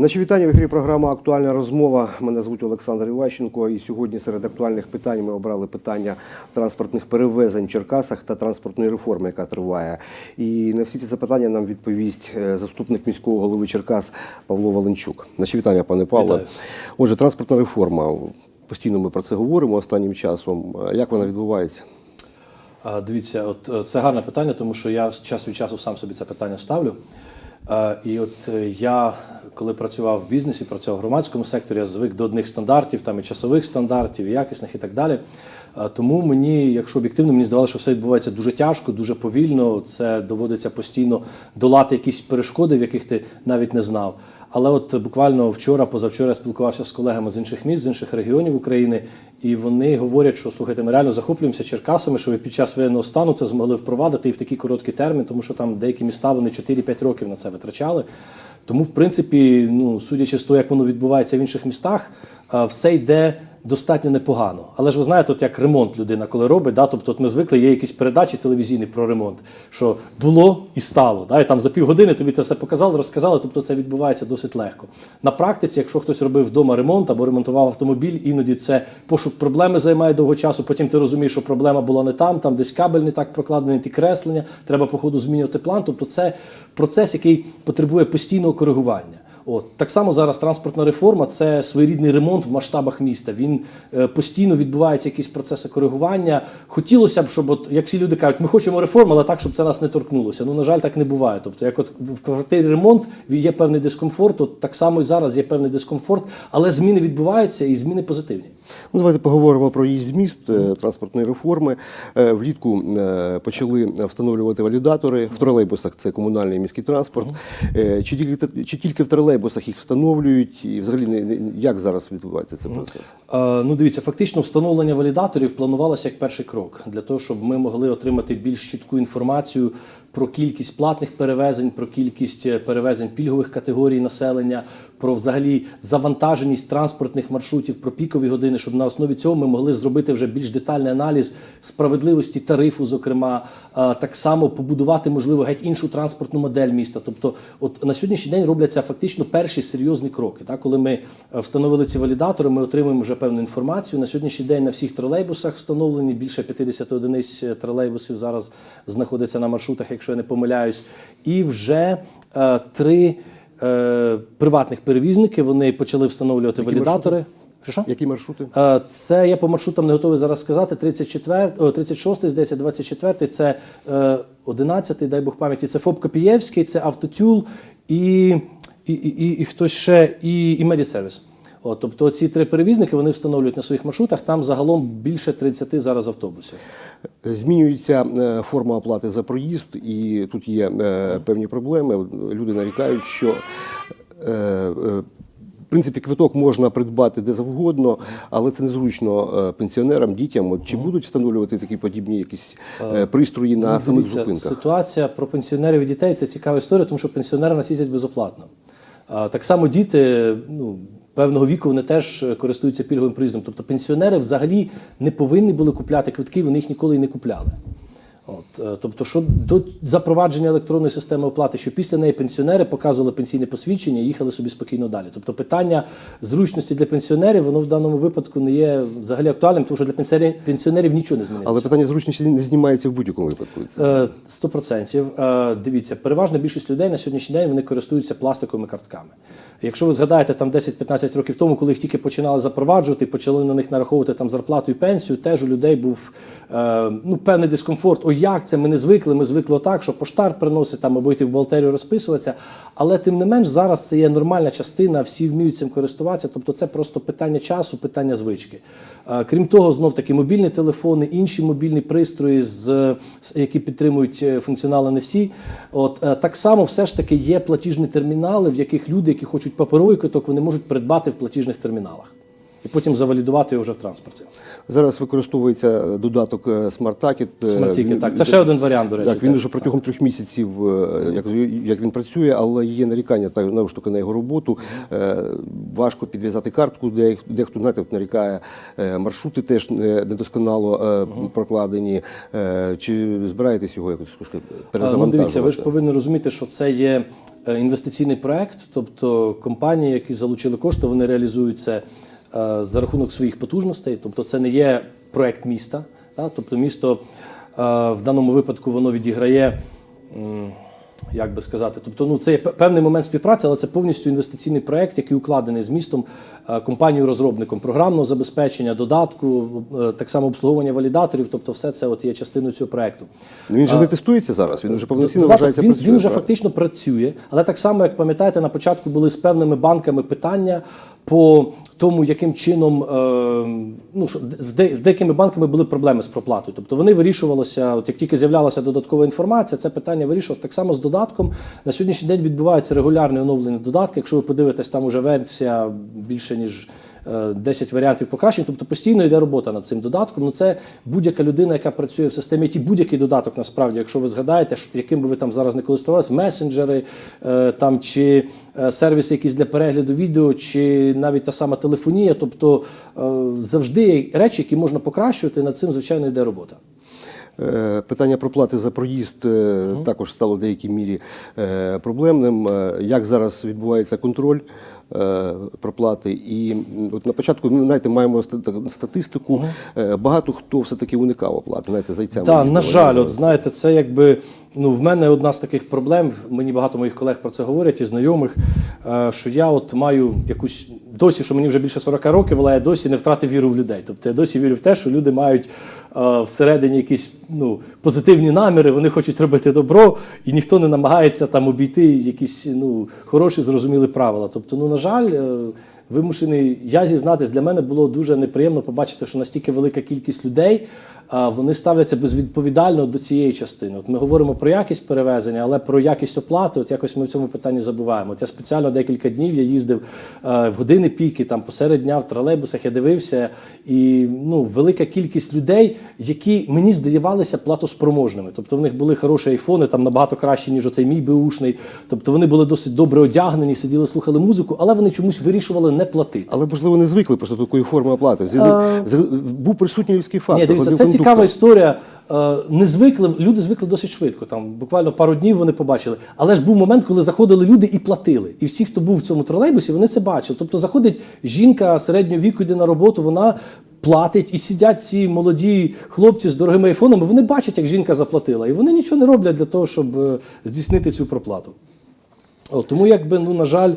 Наші вітання в ефірі програма Актуальна розмова. Мене звуть Олександр Іващенко. І сьогодні серед актуальних питань ми обрали питання транспортних перевезень в Черкасах та транспортної реформи, яка триває. І на всі ці запитання нам відповість е, заступник міського голови Черкас Павло Валенчук. Наші вітання, пане Павло. Вітаю. Отже, транспортна реформа. Постійно ми про це говоримо останнім часом. Як вона відбувається? Дивіться, от е, це гарне питання, тому що я час від часу сам собі це питання ставлю. Е, І от е, я, коли працював в бізнесі, працював в громадському секторі, я звик до одних стандартів, там і часових стандартів, і якісних і так далі. Е, Тому мені, якщо об'єктивно, мені здавалося, що все відбувається дуже тяжко, дуже повільно. Це доводиться постійно долати якісь перешкоди, в яких ти навіть не знав. Але от буквально вчора, позавчора я спілкувався з колегами з інших міст, з інших регіонів України, і вони говорять, що слухайте, ми реально захоплюємося Черкасами, що ви під час воєнного стану це змогли впровадити і в такий короткий термін, тому що там деякі міста вони 4-5 років на це витрачали. Тому, в принципі, ну судячи з того, як воно відбувається в інших містах, все йде достатньо непогано. Але ж ви знаєте, от як ремонт людина, коли робить, да, тобто от ми звикли, є якісь передачі телевізійні про ремонт, що було і стало. Да, і там за півгодини тобі це все показали, розказали, тобто це відбувається досить легко. На практиці, якщо хтось робив вдома ремонт або ремонтував автомобіль, іноді це пошук проблеми займає довго часу. Потім ти розумієш, що проблема була не там, там десь кабель не так прокладений, ті креслення, треба по ходу змінювати план. Тобто це процес, який потребує постійного коригування. От так само зараз транспортна реформа це своєрідний ремонт в масштабах міста. Він е, постійно відбуваються якісь процеси коригування. Хотілося б, щоб от як всі люди кажуть, ми хочемо реформ, але так, щоб це нас не торкнулося. Ну на жаль, так не буває. Тобто, як от в квартирі ремонт є певний дискомфорт, от так само і зараз є певний дискомфорт, але зміни відбуваються і зміни позитивні. Ну, давайте поговоримо про її зміст е, транспортної реформи. Е, Влітку е, почали встановлювати валідатори в тролейбусах. Це комунальний міський транспорт. Чи тільки чи тільки в тролейбусах їх встановлюють, і взагалі не- як зараз відбувається цей процес? Ну, дивіться, фактично встановлення валідаторів планувалося як перший крок для того, щоб ми могли отримати більш чітку інформацію про кількість платних перевезень, про кількість перевезень пільгових категорій населення, про взагалі завантаженість транспортних маршрутів, про пікові години, щоб на основі цього ми могли зробити вже більш детальний аналіз справедливості тарифу, зокрема, Е, так само побудувати можливо геть іншу транспортну модель міста. Тобто, от на сьогоднішній день робляться фактично перші серйозні кроки. Так, коли ми е, встановили ці валідатори, ми отримуємо вже певну інформацію. На сьогоднішній день на всіх тролейбусах встановлені більше 50 одиниць е, тролейбусів зараз знаходяться на маршрутах, якщо я не помиляюсь, і вже е, три е, приватних перевізників. вони почали встановлювати Які валідатори. Маршрути? що? Які маршрути? Е, Це я по маршрутам не готовий зараз сказати. 34, о, 36, здається, 24, це е, 11, дай Бог пам'яті, це ФОП Копієвський, це Автотюл і, і, і, і, і хтось ще, і, і Медісервіс. От, тобто ці три перевізники вони встановлюють на своїх маршрутах, там загалом більше 30 зараз автобусів. Змінюється е, форма оплати за проїзд, і тут є е, певні проблеми. Люди нарікають, що е, в принципі квиток можна придбати де завгодно, але це незручно пенсіонерам, дітям. От Чи будуть встановлювати такі подібні якісь пристрої на Ну, самих зупинках? Ситуація про пенсіонерів і дітей це цікава історія, тому що пенсіонери нас їздять безоплатно. А, Так само діти ну, певного віку вони теж е, користуються пільговим проїздом. Тобто пенсіонери взагалі не повинні були купляти квитки, вони їх ніколи і не купляли. От, е, тобто, що до запровадження електронної системи оплати, що після неї пенсіонери показували пенсійне посвідчення і їхали собі спокійно далі. Тобто питання зручності для пенсіонерів, воно в даному випадку не є взагалі актуальним, тому що для пенсіонерів, нічого не змінилося. Але питання зручності не знімається в будь-якому випадку. Е, Сто процентів. Е, Дивіться, переважна більшість людей на сьогоднішній день вони користуються пластиковими картками. Якщо ви згадаєте там 10-15 років тому, коли їх тільки починали запроваджувати, і почали на них нараховувати там зарплату і пенсію, теж у людей був ну, певний дискомфорт. Як це? Ми не звикли. Ми звикли так, що поштар приносить там або йти в бухгалтерію розписуватися. Але тим не менш, зараз це є нормальна частина, всі вміють цим користуватися. Тобто, це просто питання часу, питання звички. Е, Крім того, знов таки мобільні телефони, інші мобільні пристрої, з- які підтримують е, функціонали не всі. От е, так само все ж таки є платіжні термінали, в яких люди, які хочуть паперовий квиток, вони можуть придбати в платіжних терміналах. І потім завалідувати його вже в транспорті. Зараз використовується додаток е, Smart Ticket. е, Smart Ticket, він- так. Це ще один варіант, до речі, Так, він вже протягом трьох місяців, е, як, як він працює, але є нарікання так, знову ж таки на його роботу. Е, Важко підв'язати картку, де дехто знаєте, от нарікає, е, маршрути теж не- недосконало е, прокладені. Е, Чи збираєтесь його якось скажімо, Ну, дивіться, ви ж повинні розуміти, що це є е, інвестиційний проект, тобто компанії, які залучили кошти, вони реалізують це е, за рахунок своїх потужностей. Тобто, це не є проект міста. та? Тобто, місто е, в даному випадку воно відіграє. Як би сказати, тобто, ну це є певний момент співпраці, але це повністю інвестиційний проект, який укладений з містом, е, компанією-розробником програмного забезпечення, додатку, е, так само обслуговування валідаторів. Тобто, все це от є частиною цього проекту. Він же не тестується зараз, він вже повноцінно вважається він, працює. він вже фактично працює, але так само, як пам'ятаєте, на початку були з певними банками питання по тому, яким чином е, ну, з, де, з деякими банками були проблеми з проплатою. Тобто вони вирішувалися, от як тільки з'являлася додаткова інформація, це питання вирішувалося. Так само з додатком. На сьогоднішній день відбувається регулярне оновлення додатку. Якщо ви подивитесь, там уже версія більше ніж. Е, 10 варіантів покращень, тобто постійно йде робота над цим додатком. Ну це будь-яка людина, яка працює в системі ті будь-який додаток, насправді, якщо ви згадаєте, яким би ви там зараз не користувалися, месенджери е, там чи е, сервіси якісь для перегляду відео, чи навіть та сама телефонія. Тобто е, завжди є речі, які можна покращувати. Над цим звичайно йде робота. Е, Питання проплати за проїзд е, також стало в деякій мірі е, проблемним. Е, Як зараз відбувається контроль е, проплати? І от на початку ми знаєте, маємо статистику. Е, Багато хто все-таки уникав оплати. Знаєте, зайцями. Так, на жаль, от знаєте, це якби ну в мене одна з таких проблем. Мені багато моїх колег про це говорять і знайомих. е, Що я от маю якусь досі, що мені вже більше 40 років, але я досі не втратив віру в людей. Тобто я досі вірю в те, що люди мають е, всередині якісь ну позитивні наміри, вони хочуть робити добро, і ніхто не намагається там обійти якісь ну хороші, зрозумілі правила. Тобто, ну на жаль. е, Вимушений я зізнатись, для мене було дуже неприємно побачити, що настільки велика кількість людей вони ставляться безвідповідально до цієї частини. От ми говоримо про якість перевезення, але про якість оплати, от якось ми в цьому питанні забуваємо. От я спеціально декілька днів я їздив в години піки, там посеред дня в тролейбусах я дивився, і ну велика кількість людей, які мені здавалися платоспроможними. Тобто в них були хороші айфони, там набагато кращі, ніж оцей мій беушний. Тобто вони були досить добре одягнені, сиділи, слухали музику, але вони чомусь вирішували не платити. Але можливо не звикли просто до такої форми оплати. З- Був присутній людський фактор. Ні, дивіться, це цікава історія. Е, Не звикли, люди звикли досить швидко. Там буквально пару днів вони побачили. Але ж був момент, коли заходили люди і платили. І всі, хто був в цьому тролейбусі, вони це бачили. Тобто заходить жінка середнього віку, йде на роботу, вона. Платить і сидять ці молоді хлопці з дорогими айфонами. Вони бачать, як жінка заплатила, і вони нічого не роблять для того, щоб е, здійснити цю проплату. От, тому, якби, ну, на жаль, е,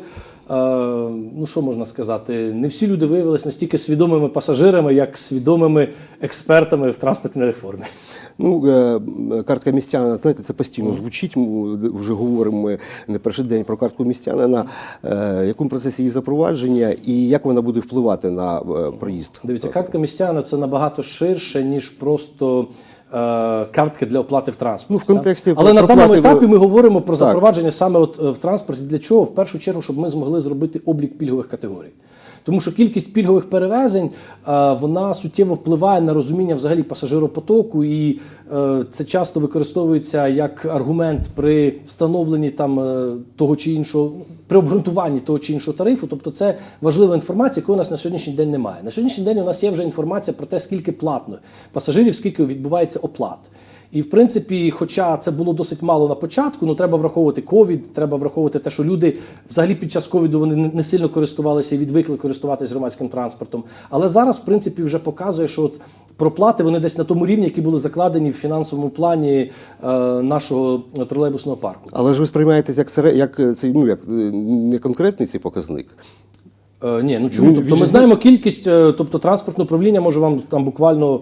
ну що можна сказати, не всі люди виявилися настільки свідомими пасажирами, як свідомими експертами в транспортній реформі. Ну, е, картка містянина, знаєте, це постійно звучить. Ми вже говоримо ми не перший день про картку містянина. Е, В якому процесі її запровадження і як вона буде впливати на е, проїзд? Дивіться, картка містяна це набагато ширше, ніж просто. Е, Картки для оплати в транспорті. Ну, в контексті Але на даному етапі ми говоримо про запровадження саме от е, в транспорті. Для чого? В першу чергу, щоб ми змогли зробити облік пільгових категорій. Тому що кількість пільгових перевезень е, вона суттєво впливає на розуміння взагалі пасажиропотоку, і е, це часто використовується як аргумент при встановленні там е, того чи іншого при обґрунтуванні того чи іншого тарифу. Тобто, це важлива інформація, якої у нас на сьогоднішній день немає. На сьогоднішній день у нас є вже інформація про те, скільки платно пасажирів, скільки відбувається оплат. І в принципі, хоча це було досить мало на початку, ну треба враховувати ковід, треба враховувати те, що люди взагалі під час ковіду вони не- сильно користувалися і відвикли користуватися громадським транспортом. Але зараз, в принципі, вже показує, що от проплати вони десь на тому рівні, які були закладені в фінансовому плані е, нашого тролейбусного парку. Але ж ви сприймаєте як сере- як е, цей, ну як е, не конкретний цей показник. Е, ні, ну чому? Він- тобто ми знаємо кількість, е, тобто транспортне управління може вам там буквально,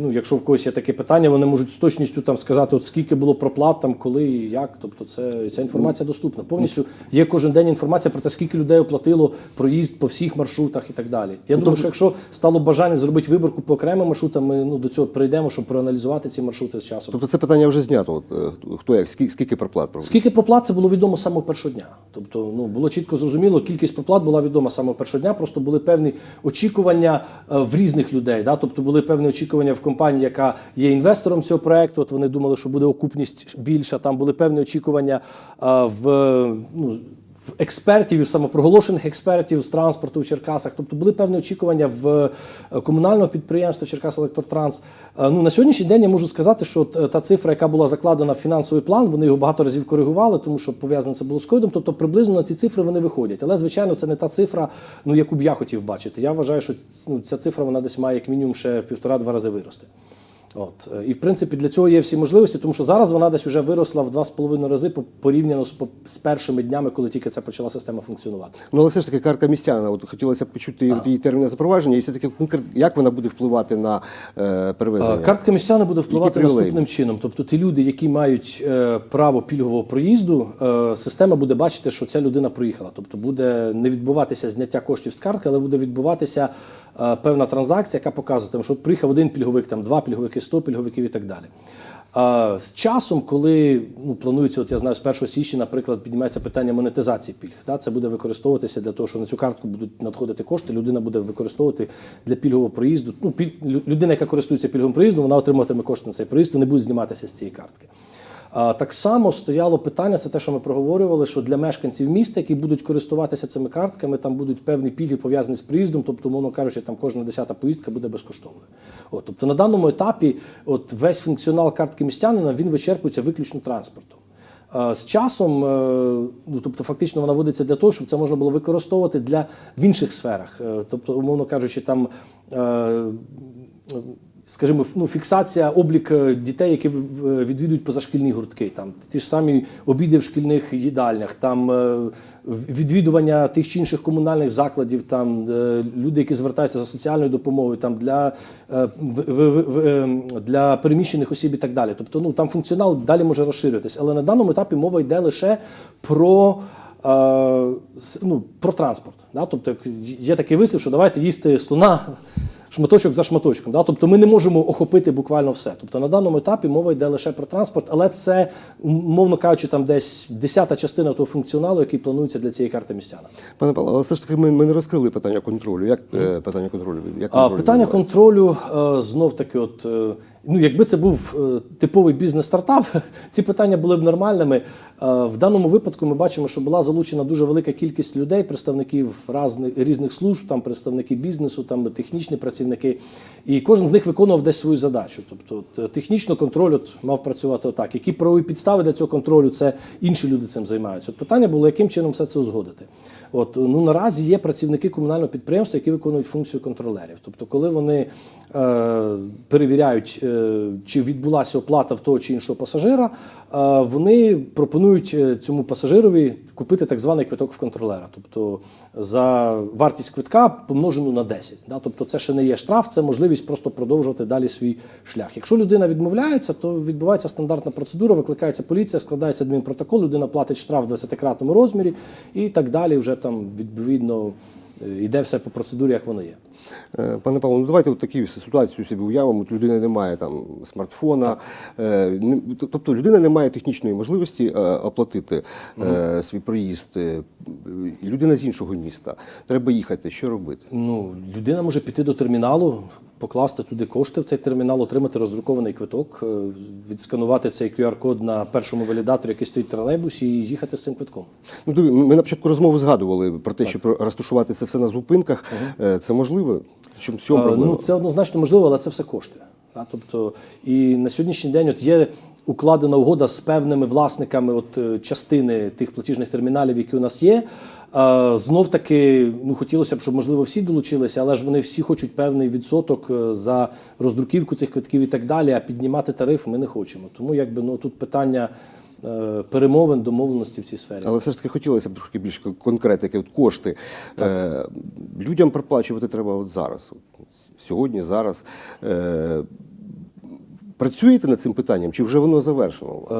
ну якщо в когось є таке питання, вони можуть з точністю там сказати, от скільки було проплат, там коли і як. Тобто, це ця інформація доступна. Повністю є кожен день інформація про те, скільки людей оплатило проїзд по всіх маршрутах і так далі. Я думаю, що якщо стало бажання зробити виборку по окремим маршрутам, ми ну до цього прийдемо, щоб проаналізувати ці маршрути з часом. Тобто це питання вже знято. От, е, хто як, скільки, скільки проплат проводить? Скільки проплат це було відомо з самого першого дня. Тобто, ну було чітко зрозуміло, кількість проплат була відома з самого самого першого дня. Просто були певні очікування е, в різних людей. Да? Тобто були певні очікування в компанії, яка є інвестором цього проекту. От вони думали, що буде окупність більша. Там були певні очікування е, в ну, експертів, і самопроголошених експертів з транспорту в Черкасах. Тобто були певні очікування в е, комунального підприємства Черкас Електротранс. Е, Ну на сьогоднішній день я можу сказати, що е, та цифра, яка була закладена в фінансовий план, вони його багато разів коригували, тому що пов'язане це було з ковідом. Тобто приблизно на ці цифри вони виходять. Але звичайно, це не та цифра, ну яку б я хотів бачити. Я вважаю, що ну, ця цифра вона десь має як мінімум ще в півтора-два рази вирости. От. е, І в принципі для цього є всі можливості, тому що зараз вона десь вже виросла в два з половиною рази по- порівняно з, з першими днями, коли тільки це почала система функціонувати. Ну, але все ж таки картка містяна. От хотілося б почути от її терміни запровадження, і все-таки конкретно, як вона буде впливати на е, перевезення. Картка містяни буде впливати наступним чином. Тобто, ті люди, які мають е, право пільгового проїзду, е, система буде бачити, що ця людина проїхала. Тобто буде не відбуватися зняття коштів з картки, але буде відбуватися е, певна транзакція, яка показує, що от приїхав один пільговик, там два пільговики, сто пільговиків і так далі. З часом, коли ну, планується, от я знаю, з 1 січня, наприклад, піднімається питання монетизації пільг. Да? Це буде використовуватися для того, що на цю картку будуть надходити кошти. Людина буде використовувати для пільгового проїзду. Ну, піль... людина, яка користується пільговим проїздом, вона отримуватиме кошти на цей проїзд не буде зніматися з цієї картки. Так само стояло питання, це те, що ми проговорювали, що для мешканців міста, які будуть користуватися цими картками, там будуть певні пільги пов'язані з приїздом, тобто, мовно кажучи, там кожна десята поїздка буде безкоштовною. От, тобто на даному етапі от весь функціонал картки містянина він вичерпується виключно транспортом. Е, З часом, е, ну тобто, фактично вона вводиться для того, щоб це можна було використовувати для в інших сферах. Е, Тобто, умовно кажучи, там. Скажімо, ну, фіксація, облік е, дітей, які відвідують позашкільні гуртки, там ті ж самі обіди в шкільних їдальнях, там е, відвідування тих чи інших комунальних закладів, там е, люди, які звертаються за соціальною допомогою, там для, е, в- в- в- е, для переміщених осіб і так далі. Тобто, ну там функціонал далі може розширюватись. Але на даному етапі мова йде лише про. Ну, про транспорт. Да? Тобто є такий вислів, що давайте їсти слона шматочок за шматочком. Да? Тобто ми не можемо охопити буквально все. Тобто на даному етапі мова йде лише про транспорт, але це, мовно кажучи, там десь десята частина того функціоналу, який планується для цієї карти містяна. Пане Павло, але все ж таки ми, ми не розкрили питання контролю. Як mm. питання контролю? Як А питання відбувається? контролю е, знов таки, от е, ну якби це був е, типовий бізнес-стартап, ці питання були б нормальними. Е, В даному випадку ми бачимо, що була залучена дуже велика кількість людей, представників різних служб, там представники бізнесу, там технічні працівники, і кожен з них виконував десь свою задачу. Тобто, е, технічно контроль от, мав працювати отак. Які правові підстави для цього контролю, це інші люди цим займаються. От питання було, яким чином все це узгодити. От ну наразі є працівники комунального підприємства, які виконують функцію контролерів. Тобто, коли вони е, перевіряють, чи відбулася оплата в того чи іншого пасажира, е, вони пропонують е, цьому пасажирові купити так званий квиток в контролера. Тобто за вартість квитка помножену на 10. Тобто це ще не є штраф, це можливість просто продовжувати далі свій шлях. Якщо людина відмовляється, то відбувається стандартна процедура, викликається поліція, складається адмінпротокол, людина платить штраф в 20-кратному розмірі і так далі. Вже там відповідно е, йде все по процедурі, як воно є. Е, Пане Павло, ну давайте от таку ситуацію собі уявимо. От людина не має там смартфона, е, тобто людина не має технічної можливості е, оплатити угу. свій проїзд. людина з іншого міста. Треба їхати. Що робити? Ну, людина може піти до терміналу, покласти туди кошти в цей термінал, отримати роздрукований квиток, е, відсканувати цей QR-код на першому валідаторі, який стоїть в тролейбусі, і їхати з цим квитком. Ну, ми на початку розмови згадували про те, що розташувати це все на зупинках. Е, Це можливо? Чому, Е, проблема? Ну, це однозначно можливо, але це все кошти. Так? Тобто, і на сьогоднішній день от є укладена угода з певними власниками от, частини тих платіжних терміналів, які у нас є. Знов таки, ну хотілося б, щоб можливо всі долучилися, але ж вони всі хочуть певний відсоток е, за роздруківку цих квитків і так далі. А піднімати тариф ми не хочемо. Тому якби ну тут питання е, перемовин, домовленості в цій сфері. Але все ж таки хотілося б трошки більш конкретики, от кошти. Е, людям проплачувати треба от зараз, от, сьогодні, зараз. Працюєте над цим питанням, чи вже воно завершено? Е,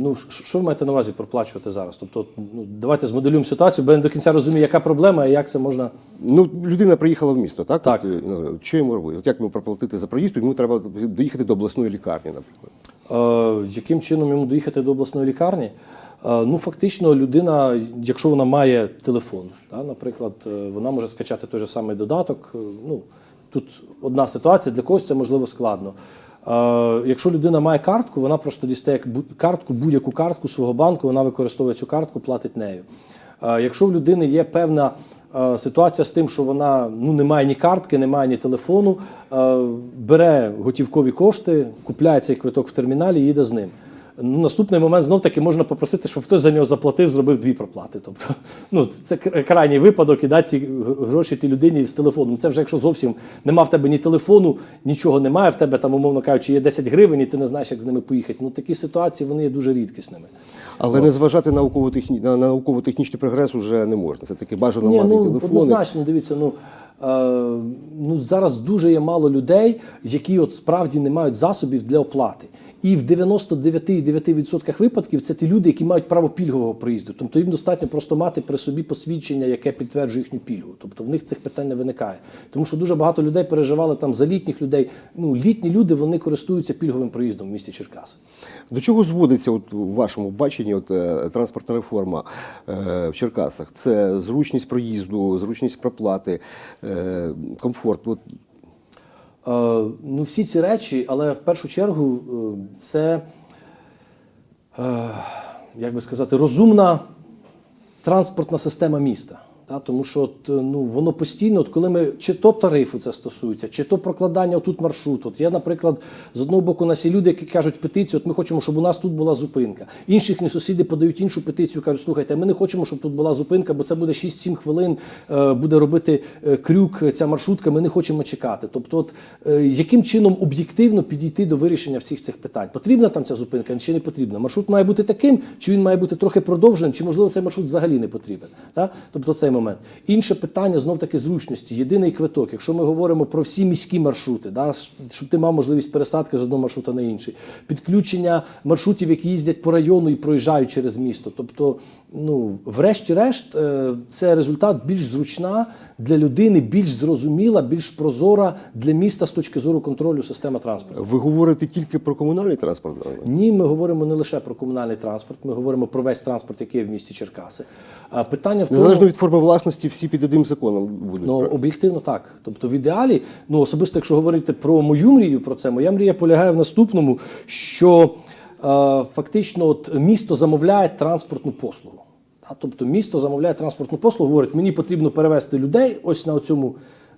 ну, що ви маєте на увазі проплачувати зараз? Тобто, ну, давайте змоделюємо ситуацію, бо я не до кінця розумію, яка проблема і як це можна. Ну, людина приїхала в місто, так? Так. От, ну, що йому робити? От як йому проплатити за проїзд? Йому треба доїхати до обласної лікарні, наприклад. Е, яким чином йому доїхати до обласної лікарні? Е, Ну, фактично, людина, якщо вона має телефон, да, наприклад, е, вона може скачати той же самий додаток. Е, Ну, тут одна ситуація, для когось це можливо складно. Якщо людина має картку, вона просто дістає картку, будь-яку картку свого банку, вона використовує цю картку, платить нею. Якщо в людини є певна ситуація з тим, що вона ну, не має ні картки, не має ні телефону, бере готівкові кошти, купляє цей квиток в терміналі і їде з ним. Ну, наступний момент знов таки можна попросити, щоб хтось за нього заплатив, зробив дві проплати. Тобто, ну це крайній випадок і дати ці гроші тій людині з телефоном. Це вже якщо зовсім нема в тебе ні телефону, нічого немає в тебе, там, умовно кажучи, є 10 гривень, і ти не знаєш, як з ними поїхати. Ну такі ситуації вони є дуже рідкісними. Але не зважати науково-техні... на науково-технічний прогрес уже не можна. Це таки бажано Ні, мати ну, телефони. однозначно, дивіться, ну, е, ну зараз дуже є мало людей, які от справді не мають засобів для оплати. І в 99,9% випадків це ті люди, які мають право пільгового проїзду. Тобто їм достатньо просто мати при собі посвідчення, яке підтверджує їхню пільгу. Тобто в них цих питань не виникає. Тому що дуже багато людей переживали там за літніх людей. Ну, літні люди вони користуються пільговим проїздом в місті Черкаси. До чого зводиться от, у вашому баченні от, е, транспортна реформа е, в Черкасах? Це зручність проїзду, зручність проплати, е, комфорт. От, ну, всі ці речі, але в першу чергу е, це, е, як би сказати, розумна транспортна система міста. Та, тому що от, е, ну, воно постійно, от коли ми чи то тарифу це стосується, чи то прокладання тут маршруту. От я, наприклад, з одного боку, у нас є люди, які кажуть петицію, от ми хочемо, щоб у нас тут була зупинка. Інші їхні сусіди подають іншу петицію, кажуть, слухайте, ми не хочемо, щоб тут була зупинка, бо це буде 6-7 хвилин, е, буде робити е, крюк ця маршрутка, ми не хочемо чекати. Тобто, от, яким чином об'єктивно підійти до вирішення всіх цих питань? Потрібна там ця зупинка чи не потрібна? Маршрут має бути таким, чи він має бути трохи продовженим, чи можливо цей маршрут взагалі не потрібен. Та? Тобто цей момент. Інше питання знов таки зручності, єдиний квиток. Якщо ми говоримо про всі міські маршрути, да, щоб ти мав можливість пересадки з одного маршрута на інший, підключення маршрутів, які їздять по району і проїжджають через місто. Тобто, ну, врешті-решт, е, це результат більш зручна для людини, більш зрозуміла, більш прозора для міста з точки зору контролю системи транспорту. ви говорите тільки про комунальний транспорт? Ні, ми говоримо не лише про комунальний транспорт, ми говоримо про весь транспорт, який є в місті Черкаси. Питання в тому, Незалежно від форми власності, всі під одним законом будуть. Ну, об'єктивно так. Тобто, в ідеалі, ну особисто, якщо говорити про мою мрію про це, моя мрія полягає в наступному, що е, фактично от, місто замовляє транспортну послугу. Та, Тобто місто замовляє транспортну послугу, говорить, мені потрібно перевезти людей ось на цьому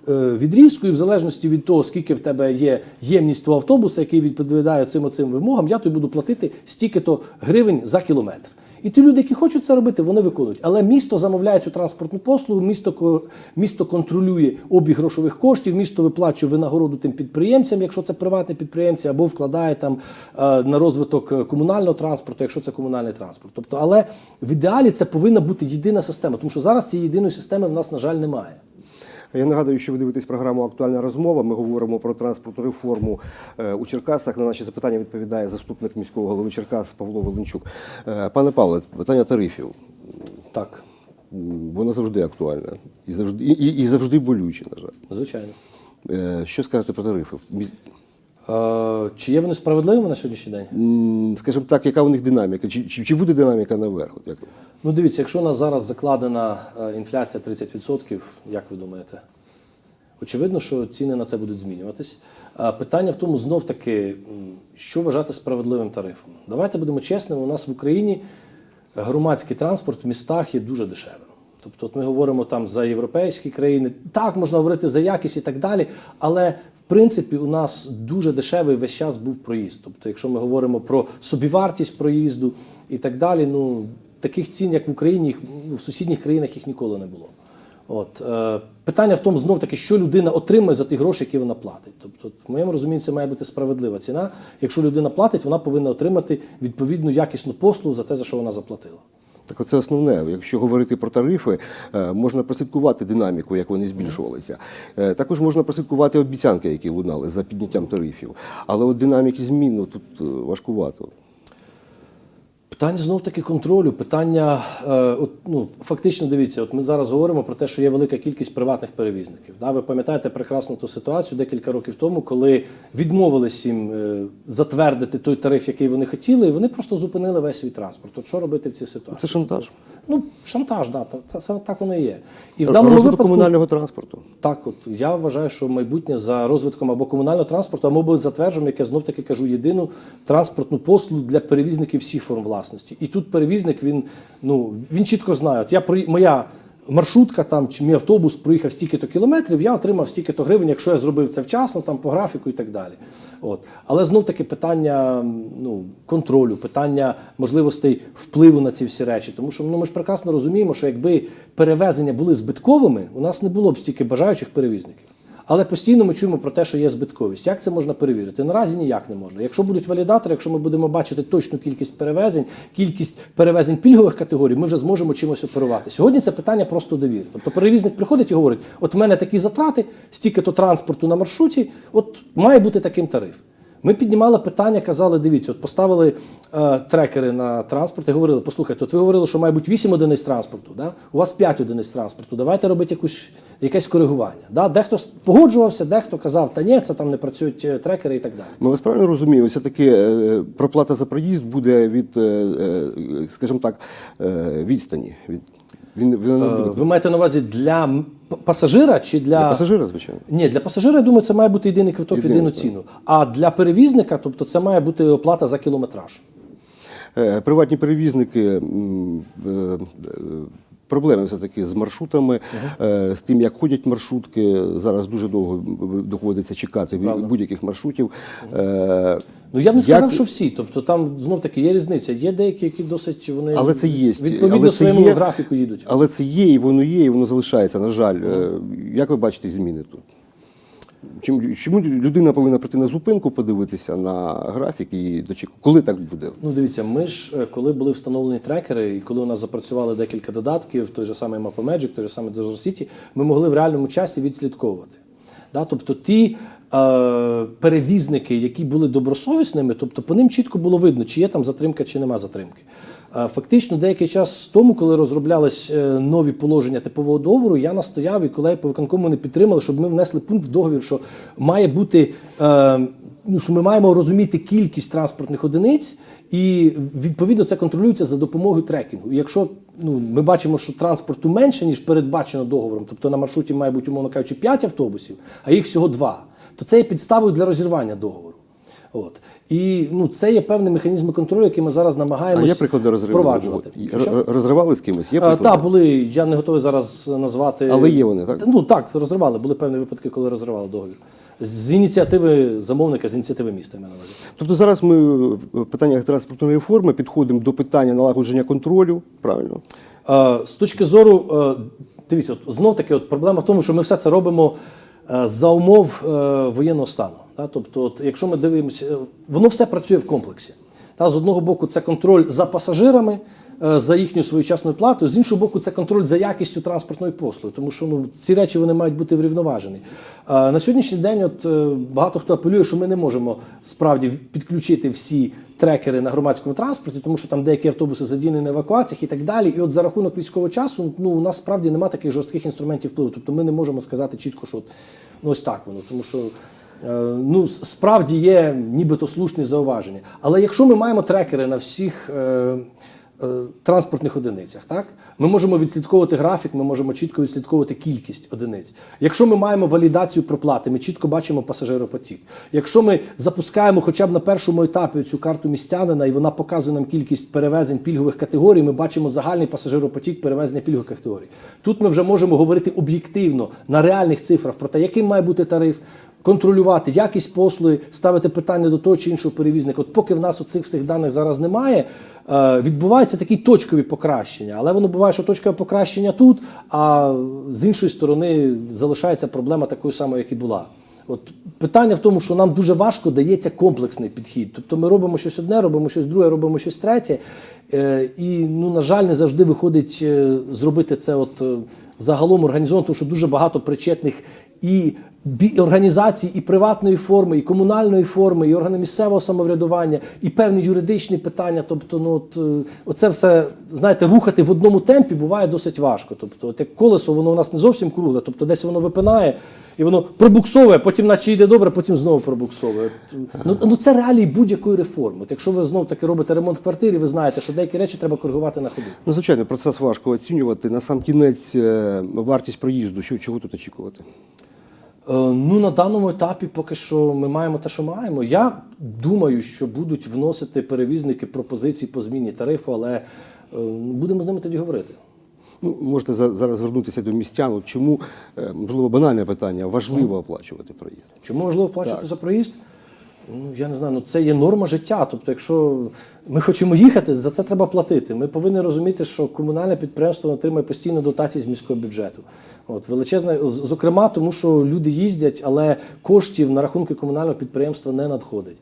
е, відрізку, і в залежності від того, скільки в тебе є ємність автобуса, який відповідає цим оцим вимогам, я тобі буду платити стільки-то гривень за кілометр. І ті люди, які хочуть це робити, вони виконують. Але місто замовляє цю транспортну послугу, місто, місто контролює обіг грошових коштів, місто виплачує винагороду тим підприємцям, якщо це приватні підприємці, або вкладає там е, на розвиток е, комунального транспорту, якщо це комунальний транспорт. Тобто, але в ідеалі це повинна бути єдина система, тому що зараз цієї єдиної системи в нас, на жаль, немає. Я нагадую, що ви дивитесь програму Актуальна розмова. Ми говоримо про транспортну реформу е, у Черкасах. На наші запитання відповідає заступник міського голови Черкас Павло Волинчук. Е, Пане Павле, питання тарифів. Так, Воно завжди актуальне і завжди, і, і, завжди болюче, на жаль. звичайно. Е, Що скажете про тарифи? Чи є вони справедливими на сьогоднішній день? Скажімо так, яка у них динаміка? Чи, чи, чи буде динаміка наверх? Як? Ну, дивіться, якщо у нас зараз закладена е, інфляція 30%, як ви думаєте? Очевидно, що ціни на це будуть змінюватись. Питання в тому знов таки, що вважати справедливим тарифом. Давайте будемо чесними, у нас в Україні громадський транспорт в містах є дуже дешевим. Тобто, от ми говоримо там за європейські країни, так можна говорити за якість і так далі, але принципі у нас дуже дешевий весь час був проїзд. Тобто, якщо ми говоримо про собівартість проїзду і так далі, ну таких цін, як в Україні, їх, ну, в сусідніх країнах їх ніколи не було. От е, питання в тому знов таки, що людина отримує за ті гроші, які вона платить. Тобто, в моєму розумінні, це має бути справедлива ціна. Якщо людина платить, вона повинна отримати відповідну якісну послугу за те, за що вона заплатила. Так оце основне. Якщо говорити про тарифи, е, можна прослідкувати динаміку, як вони збільшувалися. Е, Також можна прослідкувати обіцянки, які лунали за підняттям тарифів. Але от динаміки змін ну, тут е, важкувато. Питання знов таки контролю. Питання, е, от, ну, фактично, дивіться, от ми зараз говоримо про те, що є велика кількість приватних перевізників. Да? Ви пам'ятаєте прекрасно ту ситуацію декілька років тому, коли відмовились їм е, затвердити той тариф, який вони хотіли, і вони просто зупинили весь свій транспорт. От що робити в цій ситуації? Це шантаж. Ну, шантаж, да, та- та- це так воно і є. І в даному Розвиток випадку комунального транспорту. так, от я вважаю, що майбутнє за розвитком або комунального транспорту, або затверджуємо, як я знов таки кажу, єдину транспортну послугу для перевізників всіх форм власності. І тут перевізник він ну він чітко знає. От я моя. Маршрутка там чи мій автобус проїхав стільки-то кілометрів, я отримав стільки-то гривень, якщо я зробив це вчасно, там по графіку і так далі. От. Але знов таки питання ну, контролю, питання можливостей впливу на ці всі речі. Тому що ну, ми ж прекрасно розуміємо, що якби перевезення були збитковими, у нас не було б стільки бажаючих перевізників. Але постійно ми чуємо про те, що є збитковість. Як це можна перевірити? Наразі ніяк не можна. Якщо будуть валідатори, якщо ми будемо бачити точну кількість перевезень, кількість перевезень пільгових категорій, ми вже зможемо чимось оперувати. Сьогодні це питання просто довіри. Тобто перевізник приходить і говорить: от в мене такі затрати, стільки-то транспорту на маршруті, от має бути таким тариф. Ми піднімали питання, казали, дивіться, от поставили е, трекери на транспорт і говорили, послухайте, от ви говорили, що має бути 8 одиниць транспорту, да? у вас 5 одиниць транспорту, давайте робити якусь, якесь коригування. Да? Дехто погоджувався, дехто казав, та ні, це там не працюють е, трекери і так далі. Ми вас правильно розуміємо, все-таки е, проплата за проїзд буде від, е, скажімо так, відстані. Від, він, він Е, Ви маєте на увазі для м- пасажира чи для, для пасажира, звичайно. Ні, для пасажира, я думаю, це має бути єдиний квиток в Єдиний, єдину так. ціну. А для перевізника, тобто це має бути оплата за кілометраж. Е, Приватні перевізники м, е, е, проблеми все-таки з маршрутами, е, з тим, як ходять маршрутки. Зараз дуже довго доводиться чекати від будь-яких маршрутів. Е, Ну я б не як- сказав, що всі. Тобто там знов таки є різниця. Є деякі, які досить вони Але це є. відповідно але це своєму є, графіку їдуть. Але це є, і воно є, і воно залишається. На жаль, Е, як ви бачите зміни тут? Чим- Чому людина повинна прийти на зупинку, подивитися на графік і дочекати? Коли так буде? Ну дивіться, ми ж е, коли були встановлені трекери, і коли у нас запрацювали декілька додатків, той же самий Mapa Magic, той же самий Dozor City, ми могли в реальному часі відслідковувати. Да? Тобто ті е, перевізники, які були добросовісними, тобто по ним чітко було видно, чи є там затримка, чи нема затримки. Е, Фактично, деякий час тому, коли розроблялись е, нові положення типового договору, я настояв і колеги по виконкому не підтримали, щоб ми внесли пункт в договір, що має бути е, ну, що ми маємо розуміти кількість транспортних одиниць, і відповідно це контролюється за допомогою трекінгу. І Якщо ну, ми бачимо, що транспорту менше, ніж передбачено договором, тобто на маршруті має бути, умовно кажучи, 5 автобусів, а їх всього 2, то це є підставою для розірвання договору. От. І ну, це є певні механізми контролю, які ми зараз намагаємося впроваджувати. Розривали з кимось? Є приклади? Так, були, я не готовий зараз назвати. Але є вони, так? Ну так, розривали. Були певні випадки, коли розривали договір. З ініціативи замовника, з ініціативи міста, на увазі. Тобто зараз ми в питаннях транспортної реформи підходимо до питання налагодження контролю, правильно? Е, З точки зору, е, дивіться, от, знов таки, от проблема в тому, що ми все це робимо е, за умов е, воєнного стану. Да? Тобто, от, якщо ми дивимося, е, воно все працює в комплексі. Та, з одного боку, це контроль за пасажирами. Е, За їхньою своєчасною платою, з іншого боку, це контроль за якістю транспортної послуги, тому що ну ці речі вони мають бути врівноважені. Е, На сьогоднішній день, от е, багато хто апелює, що ми не можемо справді підключити всі трекери на громадському транспорті, тому що там деякі автобуси задіяні на евакуаціях і так далі. І от за рахунок військового часу, ну у нас справді немає таких жорстких інструментів впливу. Тобто ми не можемо сказати чітко, що от, ну, ось так воно, тому що. Ну, справді є нібито слушні зауваження. Але якщо ми маємо трекери на всіх транспортних одиницях, так ми можемо відслідковувати графік, ми можемо чітко відслідковувати кількість одиниць. Якщо ми маємо валідацію проплати, ми чітко бачимо пасажиропотік. Якщо ми запускаємо хоча б на першому етапі цю карту містянина, і вона показує нам кількість перевезень пільгових категорій, ми бачимо загальний пасажиропотік перевезення пільгових категорій. Тут ми вже можемо говорити об'єктивно на реальних цифрах про те, яким має бути тариф. Контролювати якість послуги, ставити питання до того чи іншого перевізника. От поки в нас оцих всіх даних зараз немає, е, відбуваються такі точкові покращення. Але воно буває, що точкове покращення тут, а з іншої сторони залишається проблема такою самою, як і була. От питання в тому, що нам дуже важко дається комплексний підхід. Тобто ми робимо щось одне, робимо щось друге, робимо щось третє. Е, і, ну, на жаль, не завжди виходить е, зробити це от загалом організовано, тому що дуже багато причетних і організацій і приватної форми, і комунальної форми, і органи місцевого самоврядування, і певні юридичні питання. Тобто, ну от е, оце все знаєте, рухати в одному темпі буває досить важко. Тобто, от як колесо, воно у нас не зовсім кругле, тобто десь воно випинає. І воно пробуксовує, потім наче йде добре, потім знову пробуксовує. Ну, ну це реалії будь-якої реформи. От якщо ви знову таки робите ремонт в квартирі, ви знаєте, що деякі речі треба коригувати на ходу. Ну, звичайно, процес важко оцінювати. На сам кінець е, вартість проїзду, що, чого тут очікувати? Е, Ну, на даному етапі поки що ми маємо те, що маємо. Я думаю, що будуть вносити перевізники пропозиції по зміні тарифу, але е, будемо з ними тоді говорити. Ну, можете за- зараз звернутися до містян. От Чому, е, можливо, банальне питання, важливо оплачувати проїзд? Чому важливо плачувати за проїзд? Ну, я не знаю, ну це є норма життя. Тобто, якщо ми хочемо їхати, за це треба платити. Ми повинні розуміти, що комунальне підприємство отримує постійно дотації з міського бюджету. От величезне, зокрема, тому що люди їздять, але коштів на рахунки комунального підприємства не надходить.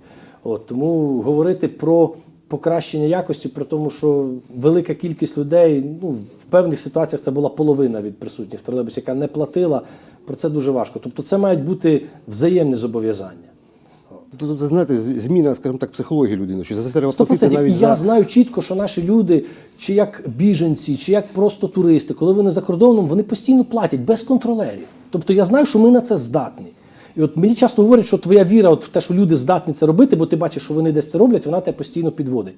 От тому говорити про покращення якості, при тому, що велика кількість людей, ну в певних ситуаціях це була половина від присутніх в тролейбусі, яка не платила. Про це дуже важко. Тобто, це мають бути взаємні зобов'язання. Тут, тут, знаєте, зміна, скажімо так, психології людини, що за це треба Сто платити процентів. І навіть я за... знаю чітко, що наші люди, чи як біженці, чи як просто туристи, коли вони за кордоном, вони постійно платять без контролерів. Тобто я знаю, що ми на це здатні. І от мені часто говорять, що твоя віра от в те, що люди здатні це робити, бо ти бачиш, що вони десь це роблять, вона тебе постійно підводить.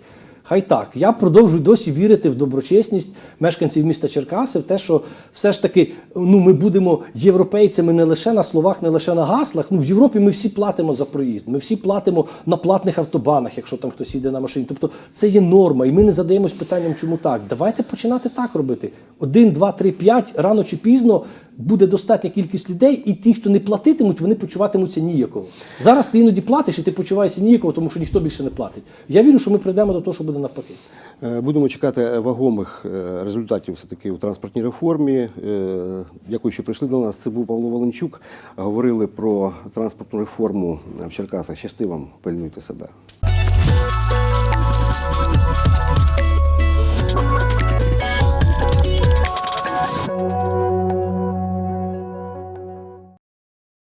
Хай так. Я продовжую досі вірити в доброчесність мешканців міста Черкаси, в те, що все ж таки ну, ми будемо європейцями не лише на словах, не лише на гаслах. Ну, в Європі ми всі платимо за проїзд, ми всі платимо на платних автобанах, якщо там хтось їде на машині. Тобто це є норма, і ми не задаємось питанням, чому так. Давайте починати так робити. Один, два, три, п'ять, рано чи пізно буде достатня кількість людей, і ті, хто не платитимуть, вони почуватимуться ніяково. Зараз ти іноді платиш, і ти почуваєшся ніяково, тому що ніхто більше не платить. Я вірю, що ми прийдемо до того, що буде навпаки. Е, Будемо чекати вагомих е, результатів все-таки у транспортній реформі. Е, Дякую, що прийшли до нас. Це був Павло Волончук. Говорили про транспортну реформу в Черкасах. Щасти вам, пильнуйте себе.